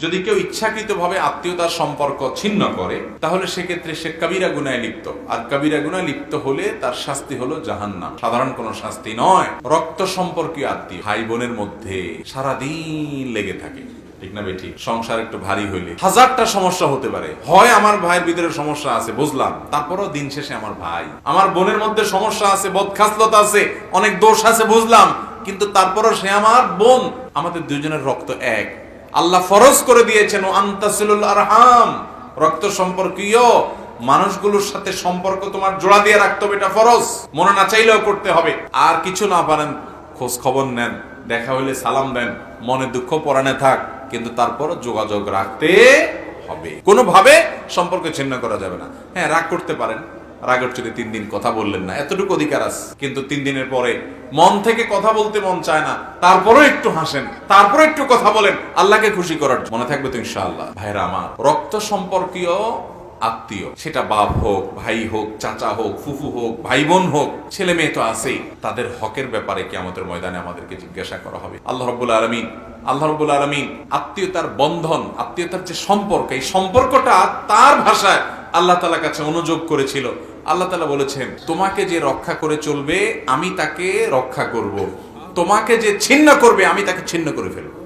যদি কেউ ইচ্ছাকৃতভাবে আত্মীয়তার সম্পর্ক ছিন্ন করে, তাহলে সেক্ষেত্রে সে কবিরা গুনায় লিপ্ত। আর কবিরা গুনায় লিপ্ত হলে তার শাস্তি হলো জাহান্নাম। সাধারণ কোনো শাস্তি নয়, রক্ত সম্পর্কীয় আত্মীয়। ভাই বোনের মধ্যে সারাদিন লেগে থাকে। ঠিক না বেঠিক? সংসার একটু ভারী হইলে। হাজারটা সমস্যা হতে পারে। হয় আমার ভাইয়ের ভিতরে সমস্যা আছে, বুঝলাম। তারপরও দিন শেষে আমার ভাই। আমার বোনের মধ্যে সমস্যা আছে, বদখাসলত আছে, অনেক দোষ আছে, বুঝলাম। কিন্তু তারপরও সে আমার বোন। আমাদের দুজনের রক্ত এক। আল্লাহ ফরজ করে দিয়েছেন, ও আন্তাসিলুল আরহাম রক্ত সম্পর্কীয় মানুষগুলোর সাথে সম্পর্ক তোমার জোড়া দিয়ে রাখতে হবে, এটা ফরজ। মনে না চাইলেও করতে হবে। আর কিছু না পারেন, খোঁজ খবর নেন, দেখা হইলে সালাম দেন, মনে দুঃখ পরাণে থাক, কিন্তু তারপর যোগাযোগ রাখতে হবে। কোনোভাবে সম্পর্ক ছিন্ন করা যাবে না। হ্যাঁ রাগ করতে পারেন। রাগের চলে তিন দিন কথা বললেন না। এতটুকু অধিকার আছে। কিন্তু তিন দিনের পরে মন থেকে কথা বলতে মন চায় না। তারপরও একটু হাসেন। তারপরে একটু কথা বলেন। আল্লাহকে খুশি করার মনে থাকবে তো ইনশাআল্লাহ। ভাইরা আমার, রক্ত সম্পর্কীয় আত্মীয়, সেটা বাপ হোক, ভাই হোক, চাচা হোক, ফুফু হোক ভাই বোন হোক, ছেলে মেয়ে তো আছেই। তাদের হকের ব্যাপারে কি আমাদের ময়দানে আমাদেরকে জিজ্ঞাসা করা হবে। আল্লাহ রব্বুল আলমিন, আল্লাহ রব্বুল আলমিন আত্মীয়তার বন্ধন, আত্মীয়তার যে সম্পর্ক, এই সম্পর্কটা তার ভাষায় আল্লাহ তালা কাছে অনুযোগ করেছিল। আল্লাহ তালা বলেছেন, তোমাকে যে রক্ষা করে চলবে, আমি তাকে রক্ষা করব। তোমাকে যে ছিন্ন করবে, আমি তাকে ছিন্ন করে ফেলব।